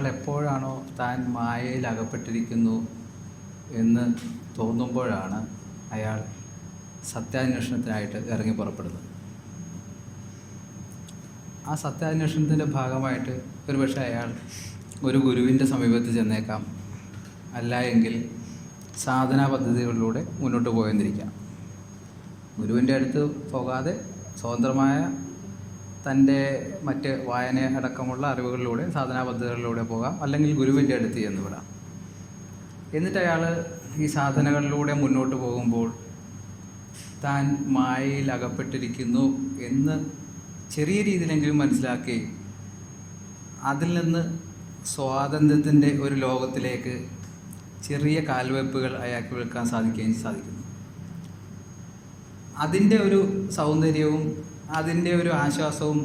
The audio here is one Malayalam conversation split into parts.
അയാൾ എപ്പോഴാണോ താൻ മായയിൽ അകപ്പെട്ടിരിക്കുന്നു എന്ന് തോന്നുമ്പോഴാണ് അയാൾ സത്യാന്വേഷണത്തിനായിട്ട് ഇറങ്ങി പുറപ്പെടുന്നത്. ആ സത്യാന്വേഷണത്തിന്റെ ഭാഗമായിട്ട് ഒരുപക്ഷെ അയാൾ ഒരു ഗുരുവിന്റെ സമീപത്ത് ചെന്നേക്കാം. അല്ല എങ്കിൽ സാധനാ പദ്ധതികളിലൂടെ മുന്നോട്ട് പോയെന്നിരിക്കാം. ഗുരുവിന്റെ അടുത്ത് പോകാതെ സ്വതന്ത്രമായ തന്റെ മറ്റ് വായന അടക്കമുള്ള അറിവുകളിലൂടെ സാധനാ പദ്ധതികളിലൂടെ പോകാം. അല്ലെങ്കിൽ ഗുരുവിന്റെ അടുത്ത് ചെന്ന് വിടാം. എന്നിട്ട് അയാൾ ഈ സാധനകളിലൂടെ മുന്നോട്ട് പോകുമ്പോൾ താൻ മായയിൽ അകപ്പെട്ടിരിക്കുന്നു എന്ന് ചെറിയ രീതിയിലെങ്കിലും മനസ്സിലാക്കി അതിൽ നിന്ന് സ്വാതന്ത്ര്യത്തിന്റെ ഒരു ലോകത്തിലേക്ക് ചെറിയ കാൽവെപ്പുകൾ അയാൾക്ക് വെക്കാൻ സാധിക്കുകയും സാധിക്കുന്നു. അതിന്റെ ഒരു സൗന്ദര്യവും അതിന്റെ ഒരു ആശ്വാസവും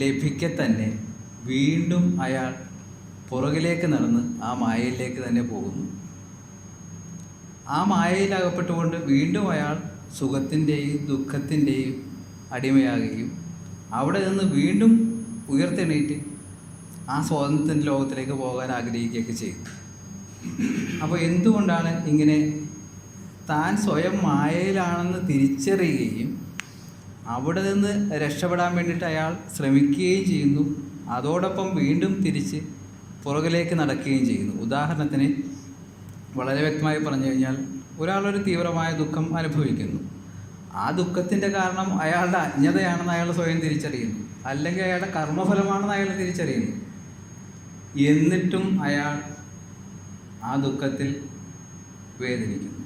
ലഭിക്കെ തന്നെ വീണ്ടും അയാൾ പുറകിലേക്ക് നടന്ന് ആ മായയിലേക്ക് തന്നെ പോകുന്നു. ആ മായയിൽ അകപ്പെട്ടുകൊണ്ട് വീണ്ടും അയാൾ സുഖത്തിന്റെയും ദുഃഖത്തിന്റെയും അടിമയാകുകയും അവിടെ നിന്ന് വീണ്ടും ഉയർത്തെണീറ്റ് ആ സ്വാതന്ത്ര്യത്തിന്റെ ലോകത്തിലേക്ക് പോകാൻ ആഗ്രഹിക്കുകയൊക്കെ ചെയ്തു. അപ്പോൾ എന്തുകൊണ്ടാണ് ഇങ്ങനെ താൻ സ്വയം മായയിലാണെന്ന് തിരിച്ചറിയുകയും അവിടെ നിന്ന് രക്ഷപ്പെടാൻ വേണ്ടിയിട്ട് അയാൾ ശ്രമിക്കുകയും ചെയ്യുന്നു. അതോടൊപ്പം വീണ്ടും തിരിച്ച് പുറകിലേക്ക് നടക്കുകയും ചെയ്യുന്നു. ഉദാഹരണത്തിന് വളരെ വ്യക്തമായി പറഞ്ഞു കഴിഞ്ഞാൽ ഒരാളൊരു തീവ്രമായ ദുഃഖം അനുഭവിക്കുന്നു. ആ ദുഃഖത്തിന്റെ കാരണം അയാളുടെ അജ്ഞതയാണെന്ന് അയാൾ സ്വയം തിരിച്ചറിയുന്നു. അല്ലെങ്കിൽ അയാളുടെ കർമ്മഫലമാണെന്ന് അയാൾ തിരിച്ചറിയുന്നു. എന്നിട്ടും അയാൾ ആ ദുഃഖത്തിൽ വേദനിക്കുന്നു.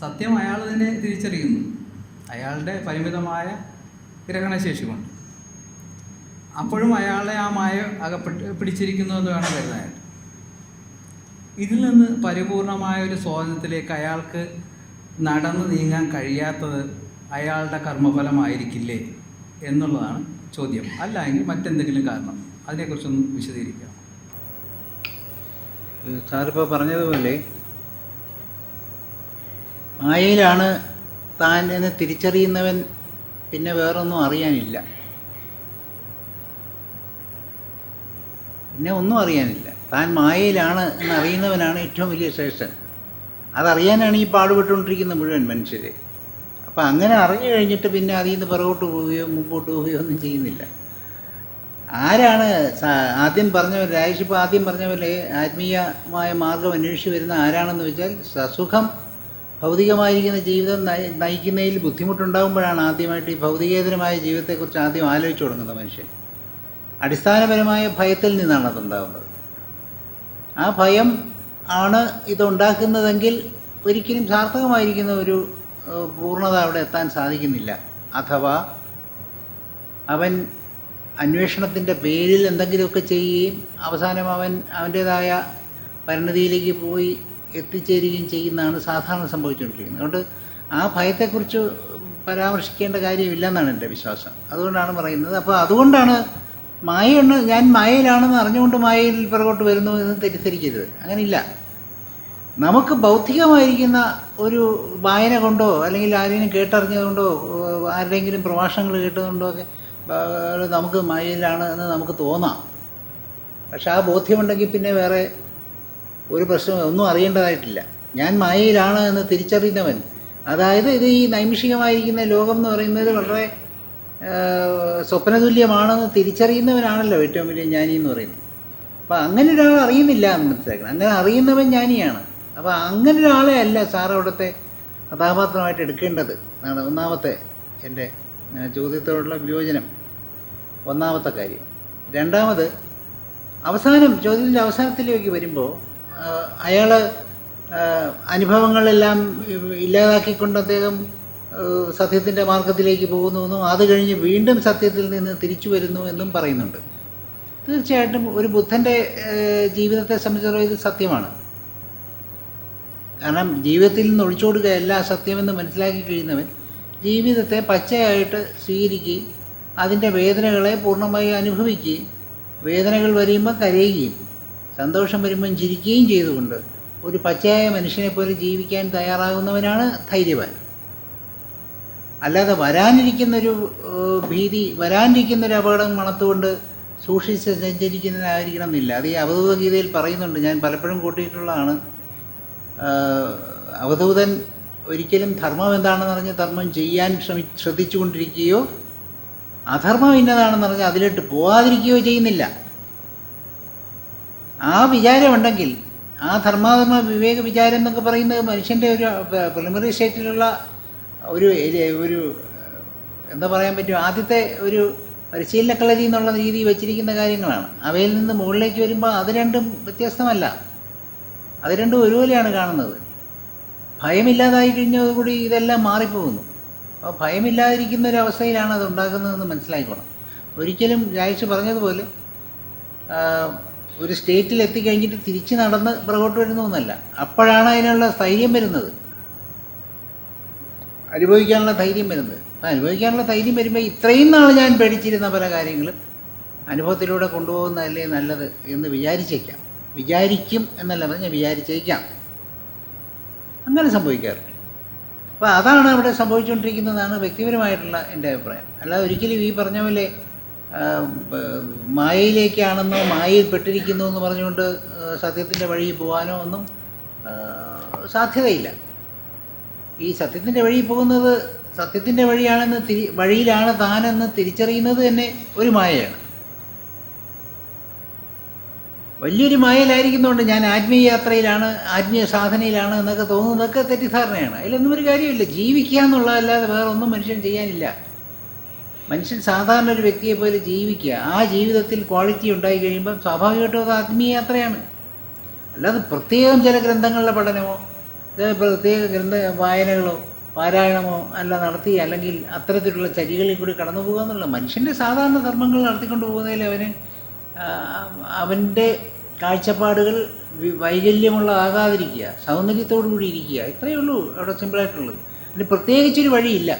സത്യം അയാൾ തന്നെ തിരിച്ചറിയുന്നു. അയാളുടെ പരിമിതമായ ഗ്രഹണശേഷി കൊണ്ട് അപ്പോഴും അയാളെ ആ മായ അകപ്പെട്ട് പിടിച്ചിരിക്കുന്നു എന്ന് വേണം കരുതാനായിട്ട്. ഇതിൽ നിന്ന് പരിപൂർണമായ ഒരു സ്വാതന്ത്ര്യത്തിലേക്ക് അയാൾക്ക് നടന്നു നീങ്ങാൻ കഴിയാത്തത് അയാളുടെ കർമ്മഫലമായിരിക്കില്ലേ എന്നുള്ളതാണ് ചോദ്യം. അല്ല എങ്കിൽ മറ്റെന്തെങ്കിലും കാരണം. അതിനെക്കുറിച്ചൊന്ന് വിശദീകരിക്കാം. സാറിപ്പോൾ പറഞ്ഞതുപോലെ മായയിലാണ് താൻ എന്ന് തിരിച്ചറിയുന്നവൻ പിന്നെ വേറൊന്നും അറിയാനില്ല. പിന്നെ ഒന്നും അറിയാനില്ല. താൻ മായയിലാണ് എന്ന് അറിയുന്നവനാണ് ഏറ്റവും വലിയ ശ്രേഷ്ഠൻ. അതറിയാനാണ് ഈ പാടുപെട്ടുകൊണ്ടിരിക്കുന്ന മുഴുവൻ മനുഷ്യർ അപ്പം അങ്ങനെ അറിഞ്ഞു കഴിഞ്ഞിട്ട് പിന്നെ അതിൽ നിന്ന് പുറകോട്ട് പോവുകയോ മുമ്പോട്ട് പോവുകയോ ഒന്നും ചെയ്യുന്നില്ല. ആരാണ് ആദ്യം പറഞ്ഞവർ രാജേഷ് ഇപ്പോൾ ആദ്യം പറഞ്ഞ പോലെ ആത്മീയമായ മാർഗം അന്വേഷിച്ച് വരുന്ന ആരാണെന്ന് വെച്ചാൽ സസുഖം ഭൗതികമായിരിക്കുന്ന ജീവിതം നയി- നയിക്കുന്നതിൽ ബുദ്ധിമുട്ടുണ്ടാകുമ്പോഴാണ് ആദ്യമായിട്ട് ഈ ഭൗതികേതരമായ ജീവിതത്തെക്കുറിച്ച് ആദ്യം ആലോചിച്ചു തുടങ്ങുന്നത് മനുഷ്യൻ. അടിസ്ഥാനപരമായ ഭയത്തിൽ നിന്നാണ് അതുണ്ടാകുന്നത് ആ ഭയം ആണ് ഇതുണ്ടാക്കുന്നതെങ്കിൽ ഒരിക്കലും സാർത്ഥകമായിരിക്കുന്ന ഒരു പൂർണത അവിടെ എത്താൻ സാധിക്കുന്നില്ല. അഥവാ അവൻ അന്വേഷണത്തിന്റെ പേരിൽ എന്തെങ്കിലുമൊക്കെ ചെയ്യുകയും അവസാനം അവൻ അവന്റേതായ പരിണതിയിലേക്ക് പോയി എത്തിച്ചേരുകയും ചെയ്യുന്നതാണ് സാധാരണ സംഭവിച്ചുകൊണ്ടിരിക്കുന്നത്. അതുകൊണ്ട് ആ ഭയത്തെക്കുറിച്ച് പരാമർശിക്കേണ്ട കാര്യമില്ലെന്നാണ് എന്റെ വിശ്വാസം. അതുകൊണ്ടാണ് പറയുന്നത്. അപ്പോൾ അതുകൊണ്ടാണ് മായയുണ്ട് ഞാൻ മായയിലാണെന്ന് അറിഞ്ഞുകൊണ്ട് മായയിൽ പുറകോട്ട് വരുന്നു എന്ന് തെറ്റിദ്ധരിക്കരുത്. അങ്ങനെയില്ല. നമുക്ക് ബൗദ്ധികമായിരിക്കുന്ന ഒരു വായന കൊണ്ടോ അല്ലെങ്കിൽ ആരെങ്കിലും കേട്ടറിഞ്ഞതുകൊണ്ടോ ആരുടെയെങ്കിലും പ്രഭാഷണങ്ങൾ കേട്ടതുകൊണ്ടോ ഒക്കെ നമുക്ക് മായയിലാണ് എന്ന് നമുക്ക് തോന്നാം. പക്ഷേ ആ ബോധ്യമുണ്ടെങ്കിൽ പിന്നെ വേറെ ഒരു പ്രശ്നം ഒന്നും അറിയേണ്ടതായിട്ടില്ല. ഞാൻ മായയിലാണ് എന്ന് തിരിച്ചറിയുന്നവൻ അതായത് ഇത് ഈ നൈമിഷികമായിരിക്കുന്ന ലോകം എന്ന് പറയുന്നത് വളരെ സ്വപ്നതുല്യമാണെന്ന് തിരിച്ചറിയുന്നവനാണല്ലോ ഏറ്റവും വലിയ ജ്ഞാനി എന്ന് പറയുന്നത്. അപ്പോൾ അങ്ങനെ ഒരാൾ അറിയുന്നില്ല എന്ന് മനസ്സിലാക്കണം. അങ്ങനെ അറിയുന്നവൻ ജ്ഞാനിയാണ്. അപ്പോൾ അങ്ങനെ ഒരാളെ അല്ല സാർ അവിടുത്തെ കഥാപാത്രമായിട്ട് എടുക്കേണ്ടത്. എന്നാണ് ഒന്നാമത്തെ എന്റെ ചോദ്യത്തോടുള്ള വിയോജനം. ഒന്നാമത്തെ കാര്യം. രണ്ടാമത് അവസാനം ചോദ്യത്തിന്റെ അവസാനത്തിലേക്ക് വരുമ്പോൾ അയാൾ അനുഭവങ്ങളെല്ലാം ഇല്ലാതാക്കിക്കൊണ്ട് അദ്ദേഹം സത്യത്തിന്റെ മാർഗത്തിലേക്ക് പോകുന്നു എന്നും അത് കഴിഞ്ഞ് വീണ്ടും സത്യത്തിൽ നിന്ന് തിരിച്ചു വരുന്നു എന്നും പറയുന്നുണ്ട്. തീർച്ചയായിട്ടും ഒരു ബുദ്ധന്റെ ജീവിതത്തെ സംബന്ധിച്ചിടത്തോളം ഇത് സത്യമാണ്. കാരണം ജീവിതത്തിൽ നിന്ന് ഒളിച്ചോടുകയല്ല സത്യമെന്ന് മനസ്സിലാക്കി കഴിയുന്നവൻ ജീവിതത്തെ പച്ചയായിട്ട് സ്വീകരിക്കുകയും അതിന്റെ വേദനകളെ പൂർണമായി അനുഭവിക്കുകയും വേദനകൾ വരുമ്പോൾ കരയുകയും സന്തോഷം വരുമ്പം ചിരിക്കുകയും ചെയ്തുകൊണ്ട് ഒരു പച്ചയായ മനുഷ്യനെ പോലെ ജീവിക്കാൻ തയ്യാറാകുന്നവനാണ് ധൈര്യവാൻ. അല്ലാതെ വരാനിരിക്കുന്നൊരു ഭീതി വരാനിരിക്കുന്നൊരു അപകടം മണത്തുകൊണ്ട് സൂക്ഷിച്ച് സഞ്ചരിക്കുന്നതിനായിരിക്കണം എന്നില്ല അത് ഈ അവധൂതഗീതയിൽ പറയുന്നുണ്ട്. ഞാൻ പലപ്പോഴും കൂട്ടിയിട്ടുള്ളതാണ്. അവധൂതൻ ഒരിക്കലും ധർമ്മം എന്താണെന്ന് പറഞ്ഞ് ധർമ്മം ചെയ്യാൻ ശ്രമി ശ്രദ്ധിച്ചുകൊണ്ടിരിക്കുകയോ അധർമ്മം ഇന്നതാണെന്ന് പറഞ്ഞ് അതിലിട്ട് പോകാതിരിക്കുകയോ ചെയ്യുന്നില്ല. ആ വിചാരമുണ്ടെങ്കിൽ ആ ധർമാധർമ്മ വിവേക വിചാരം എന്നൊക്കെ പറയുന്നത് മനുഷ്യന്റെ ഒരു പ്രിലിമിനറി സ്റ്റേറ്റിലുള്ള ഒരു ഒരു എന്താ പറയാൻ പറ്റും ആദ്യത്തെ ഒരു പരിശീലന കളരി എന്നുള്ള രീതി വെച്ചിരിക്കുന്ന കാര്യങ്ങളാണ്. അവയിൽ നിന്ന് മുകളിലേക്ക് വരുമ്പോൾ അത് രണ്ടും വ്യത്യസ്തമല്ല. അത് രണ്ടും ഒരുപോലെയാണ് കാണുന്നത്. ഭയമില്ലാതായി കഴിഞ്ഞതോടുകൂടി ഇതെല്ലാം മാറിപ്പോകുന്നു. അപ്പോൾ ഭയമില്ലാതിരിക്കുന്ന ഒരു അവസ്ഥയിലാണ് അത് ഉണ്ടാക്കുന്നതെന്ന് മനസ്സിലാക്കിക്കോണം ഒരിക്കലും രാജേഷ് പറഞ്ഞതുപോലെ ഒരു സ്റ്റേറ്റിൽ എത്തിക്കഴിഞ്ഞിട്ട് തിരിച്ച് നടന്ന് പുറകോട്ട് വരുന്നൊന്നല്ല അപ്പോഴാണ് അതിനുള്ള ധൈര്യം വരുന്നത്. അനുഭവിക്കാനുള്ള ധൈര്യം വരുന്നത്. അനുഭവിക്കാനുള്ള ധൈര്യം വരുമ്പോൾ ഇത്രയും നാൾ ഞാൻ പേടിച്ചിരുന്ന പല കാര്യങ്ങളും അനുഭവത്തിലൂടെ കൊണ്ടുപോകുന്നതല്ലേ നല്ലത് എന്ന് വിചാരിച്ചേക്കാം. വിചാരിക്കും എന്നല്ല പറഞ്ഞാൽ വിചാരിച്ചേക്കാം. അങ്ങനെ സംഭവിക്കാറുണ്ട്. അപ്പോൾ അതാണ് അവിടെ സംഭവിച്ചുകൊണ്ടിരിക്കുന്നതാണ് വ്യക്തിപരമായിട്ടുള്ള എന്റെ അഭിപ്രായം. അല്ലാതെ ഒരിക്കലും ഈ പറഞ്ഞ പോലെ മായയിലേക്കാണെന്നോ മായയിൽ പെട്ടിരിക്കുന്നു എന്ന് പറഞ്ഞുകൊണ്ട് സത്യത്തിന്റെ വഴിയിൽ പോകാനോ ഒന്നും സാധ്യതയില്ല. ഈ സത്യത്തിന്റെ വഴിയിൽ പോകുന്നത് സത്യത്തിന്റെ വഴിയാണെന്ന് തിരി വഴിയിലാണ് താനെന്ന് തിരിച്ചറിയുന്നത് തന്നെ ഒരു മായയാണ്. വലിയൊരു മായയിലായിരിക്കുന്നതുകൊണ്ട് ഞാൻ ആത്മീയ യാത്രയിലാണ് ആത്മീയ സാധനയിലാണ് എന്നൊക്കെ തോന്നുന്നതൊക്കെ തെറ്റിദ്ധാരണയാണ്. അതിലൊന്നും ഒരു കാര്യമില്ല ജീവിക്കുക എന്നുള്ളതല്ലാതെ വേറെ ഒന്നും മനുഷ്യൻ ചെയ്യാനില്ല. മനുഷ്യൻ സാധാരണ ഒരു വ്യക്തിയെ പോലെ ജീവിക്കുക. ആ ജീവിതത്തിൽ ക്വാളിറ്റി ഉണ്ടായി കഴിയുമ്പം സ്വാഭാവികമായിട്ടും അത് ആത്മീയ യാത്രയാണ് അല്ലാതെ പ്രത്യേകം ചില ഗ്രന്ഥങ്ങളുടെ പഠനമോ പ്രത്യേക ഗ്രന്ഥ വായനകളോ പാരായണമോ അല്ല നടത്തി അല്ലെങ്കിൽ അത്തരത്തിലുള്ള ചരികളിൽ കൂടി കടന്നു പോകുക എന്നുള്ള മനുഷ്യന്റെ സാധാരണ ധർമ്മങ്ങൾ നടത്തിക്കൊണ്ട് പോകുന്നതിൽ അവന് അവന്റെ കാഴ്ചപ്പാടുകൾ വൈകല്യമുള്ളതാകാതിരിക്കുക സൗന്ദര്യത്തോടു കൂടി ഇരിക്കുക. ഇത്രയേ ഉള്ളൂ അവിടെ സിമ്പിളായിട്ടുള്ളത് അതിന് പ്രത്യേകിച്ചൊരു വഴിയില്ല.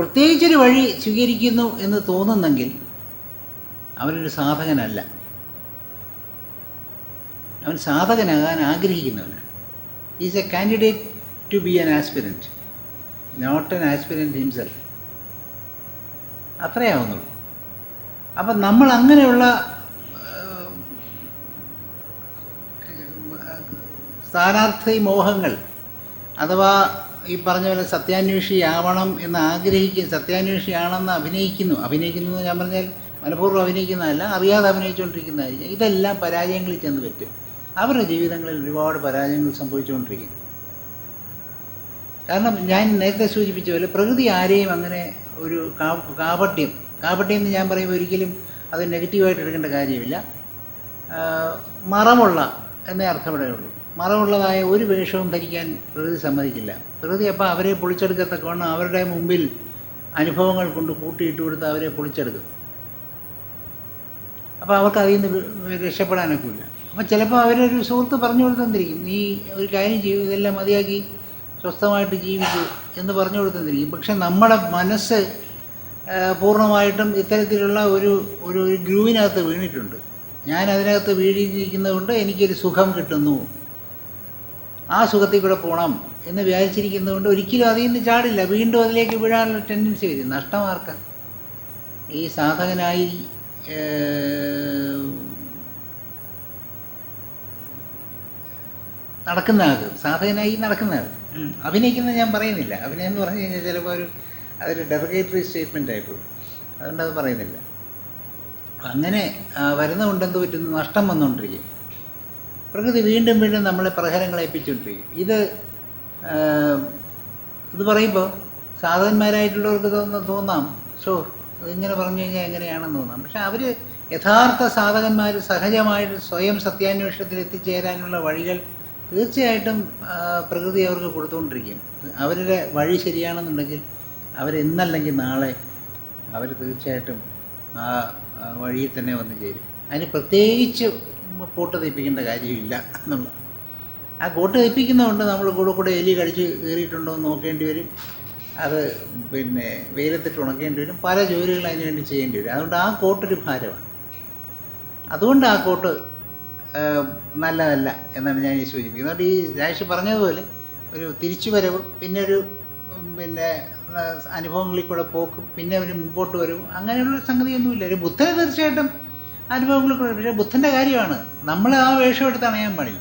പ്രത്യേകിച്ചൊരു വഴി സ്വീകരിക്കുന്നു എന്ന് തോന്നുന്നെങ്കിൽ അവനൊരു സാധകനല്ല. അവൻ സാധകനാകാൻ ആഗ്രഹിക്കുന്നവനാണ്. Is a candidate to be an aspirant not an aspirant himself അത്രയാവുന്നുള്ളൂ അപ്പം നമ്മൾ അങ്ങനെയുള്ള സ്ഥാനാർത്ഥി മോഹങ്ങൾ അഥവാ ഈ പറഞ്ഞ പോലെ സത്യാന്വേഷിയാവണം എന്ന് ആഗ്രഹിക്കും സത്യാന്വേഷിയാണെന്ന് അഭിനയിക്കുന്നു. അഭിനയിക്കുന്നു എന്ന് ഞാൻ പറഞ്ഞാൽ മനഃപൂർവം അഭിനയിക്കുന്നതല്ല അറിയാതെ അഭിനയിച്ചുകൊണ്ടിരിക്കുന്നതായിരിക്കും. ഇതെല്ലാം പരാജയങ്ങളിൽ ചെന്ന് പറ്റും അവരുടെ ജീവിതങ്ങളിൽ ഒരുപാട് പരാജയങ്ങൾ സംഭവിച്ചുകൊണ്ടിരിക്കും കാരണം ഞാൻ നേരത്തെ സൂചിപ്പിച്ച പോലെ പ്രകൃതി ആരെയും അങ്ങനെ ഒരു കാപട്യം കാപട്യം എന്ന് ഞാൻ പറയുമ്പോൾ ഒരിക്കലും അത് നെഗറ്റീവായിട്ട് എടുക്കേണ്ട കാര്യമില്ല. മറമുള്ള എന്നേ അർത്ഥമേ ഉള്ളൂ മറമുള്ളതായ ഒരു വേഷവും ധരിക്കാൻ പ്രകൃതി സമ്മതിക്കില്ല. പ്രകൃതി അപ്പോൾ അവരെ പൊളിച്ചെടുക്കത്തക്കവണ്ണം അവരുടെ മുമ്പിൽ അനുഭവങ്ങൾ കൊണ്ട് കൂട്ടിയിട്ട് കൊടുത്ത് അവരെ പൊളിച്ചെടുക്കും. അപ്പോൾ അവർക്ക് അതിൽ നിന്ന് രക്ഷപ്പെടാനൊക്കെ ഇല്ല അപ്പോൾ ചിലപ്പോൾ അവരൊരു സുഹൃത്ത് പറഞ്ഞു കൊടുത്തെന്നിരിക്കും നീ ഒരു കാര്യം ചെയ്യും ഇതെല്ലാം മതിയാക്കി സ്വസ്ഥമായിട്ട് ജീവിക്കൂ എന്ന് പറഞ്ഞു കൊടുത്തെന്നിരിക്കും പക്ഷെ നമ്മുടെ മനസ്സ് പൂർണമായിട്ടും ഇത്തരത്തിലുള്ള ഒരു ഒരു ഒരു ഗ്രൂവിനകത്ത് വീണിട്ടുണ്ട്. ഞാൻ അതിനകത്ത് വീഴിയിരിക്കുന്നതുകൊണ്ട് എനിക്കൊരു സുഖം കിട്ടുന്നു. ആ സുഖത്തിൽ കൂടെ പോകണം എന്ന് വിചാരിച്ചിരിക്കുന്നതുകൊണ്ട് ഒരിക്കലും അതിൽ നിന്ന് ചാടില്ല. വീണ്ടും അതിലേക്ക് വീഴാനുള്ള ടെൻഡൻസി വരും. നഷ്ടമാർക്ക ഈ സാധകനായി നടക്കുന്ന ആൾക്ക് സാധകനായി നടക്കുന്ന ആൾ അഭിനയിക്കുന്നത് ഞാൻ പറയുന്നില്ല. അഭിനയം എന്ന് പറഞ്ഞു കഴിഞ്ഞാൽ ചിലപ്പോൾ ഒരു അതൊരു ഡെറഗേറ്ററി സ്റ്റേറ്റ്മെന്റ് ആയിപ്പോഴും അതുകൊണ്ട് അത് പറയുന്നില്ല. അങ്ങനെ വരുന്നതുകൊണ്ടെന്ത് പറ്റുന്നു? നഷ്ടം വന്നുകൊണ്ടിരിക്കും. പ്രകൃതി വീണ്ടും വീണ്ടും നമ്മളെ പ്രഹരങ്ങൾ ഏൽപ്പിച്ചുകൊണ്ടിരിക്കും. ഇത് ഇത് പറയുമ്പോൾ സാധകന്മാരായിട്ടുള്ളവർക്ക് തോന്നുന്ന തോന്നാം. ഷോ ഇങ്ങനെ പറഞ്ഞു കഴിഞ്ഞാൽ എങ്ങനെയാണെന്ന് തോന്നാം. പക്ഷെ അവർ യഥാർത്ഥ സാധകന്മാർ സഹജമായിട്ട് സ്വയം സത്യാന്വേഷണത്തിൽ എത്തിച്ചേരാനുള്ള വഴികൾ തീർച്ചയായിട്ടും പ്രകൃതി അവർക്ക് കൊടുത്തുകൊണ്ടിരിക്കും. അവരുടെ വഴി ശരിയാണെന്നുണ്ടെങ്കിൽ അവരെന്നല്ലെങ്കിൽ നാളെ അവർ തീർച്ചയായിട്ടും ആ വഴിയിൽ തന്നെ വന്നു ചേരും. അതിന് പ്രത്യേകിച്ച് കൂട്ട് തയ്പ്പിക്കേണ്ട കാര്യമില്ല എന്നുള്ള. ആ കോട്ട് തയ്പ്പിക്കുന്നതുകൊണ്ട് നമ്മൾ കൂടെ കൂടെ എലി കടിച്ച് കയറിയിട്ടുണ്ടോ എന്ന് നോക്കേണ്ടി വരും. അത് പിന്നെ വെയിലത്തിട്ട് ഉണക്കേണ്ടി വരും. പല ജോലികളും അതിന് വേണ്ടി ചെയ്യേണ്ടി വരും. അതുകൊണ്ട് ആ കോട്ടൊരു ഭാരമാണ്. അതുകൊണ്ട് ആ കോട്ട് നല്ലതല്ല എന്നാണ് ഞാൻ ഈ സൂചിപ്പിക്കുന്നത് അതുകൊണ്ട് ഈ രാജേഷ് പറഞ്ഞതുപോലെ ഒരു തിരിച്ചുവരവ് പിന്നെ ഒരു പിന്നെ അനുഭവങ്ങളിൽ കൂടെ പോക്കും പിന്നെ അവർ മുമ്പോട്ട് വരും അങ്ങനെയുള്ള സംഗതിയൊന്നുമില്ല. ഒരു ബുദ്ധനെ തീർച്ചയായിട്ടും അനുഭവങ്ങളിൽ കൂടെ പക്ഷേ ബുദ്ധന്റെ കാര്യമാണ്. നമ്മൾ ആ വേഷം എടുത്ത് അണയാൻ പാടില്ല.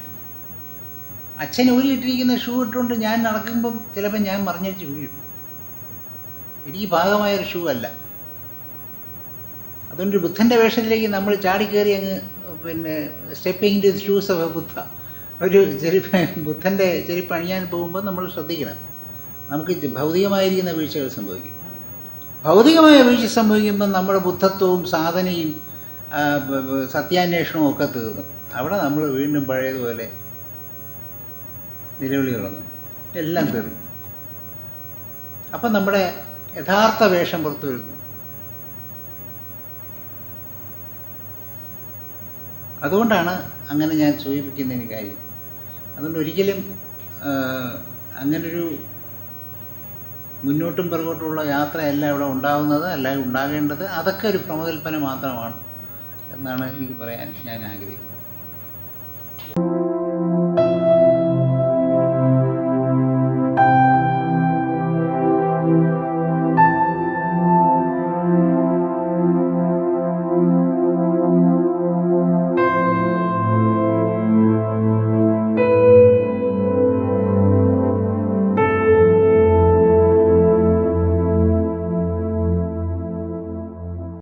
അച്ഛൻ ഊരിയിട്ടിരിക്കുന്ന ഷൂ ഇട്ടുകൊണ്ട് ഞാൻ നടക്കുമ്പം ചിലപ്പോൾ ഞാൻ മറിഞ്ഞടിച്ച് വീഴും. എനിക്ക് ഭാഗമായൊരു ഷൂ അല്ല. അതുകൊണ്ട് ബുദ്ധന്റെ വേഷത്തിലേക്ക് നമ്മൾ ചാടിക്കയറി അങ്ങ് പിന്നെ stepping to shoes of a Buddha ഒരു ചെരുപ്പ് ബുദ്ധന്റെ ചെരുപ്പ് അണിയാൻ പോകുമ്പോൾ നമ്മൾ ശ്രദ്ധിക്കണം. നമുക്ക് ഭൗതികമായിരിക്കുന്ന വീഴ്ചകൾ സംഭവിക്കും. ഭൗതികമായ വീഴ്ച സംഭവിക്കുമ്പോൾ നമ്മുടെ ബുദ്ധത്വവും സാധനയും സത്യാന്വേഷണവും ഒക്കെ തീർന്നു. അവിടെ നമ്മൾ വീണ്ടും പഴയതുപോലെ നിലവിളി തുടങ്ങും. എല്ലാം തീർന്നു. അപ്പം നമ്മുടെ യഥാർത്ഥ വേഷം പുറത്തു വരുന്നു. അതുകൊണ്ടാണ് അങ്ങനെ ഞാൻ സൂചിപ്പിക്കുന്നതിന് കാര്യം. അതുകൊണ്ട് ഒരിക്കലും അങ്ങനൊരു മുന്നോട്ടും പിറകോട്ടുമുള്ള യാത്രയല്ല ഇവിടെ ഉണ്ടാകുന്നത് അല്ല ഉണ്ടാകേണ്ടത്. അതൊക്കെ ഒരു പ്രമകൽപ്പന മാത്രമാണ്. എന്നാണ് എനിക്ക് പറയാൻ ഞാൻ ആഗ്രഹിക്കുന്നത്.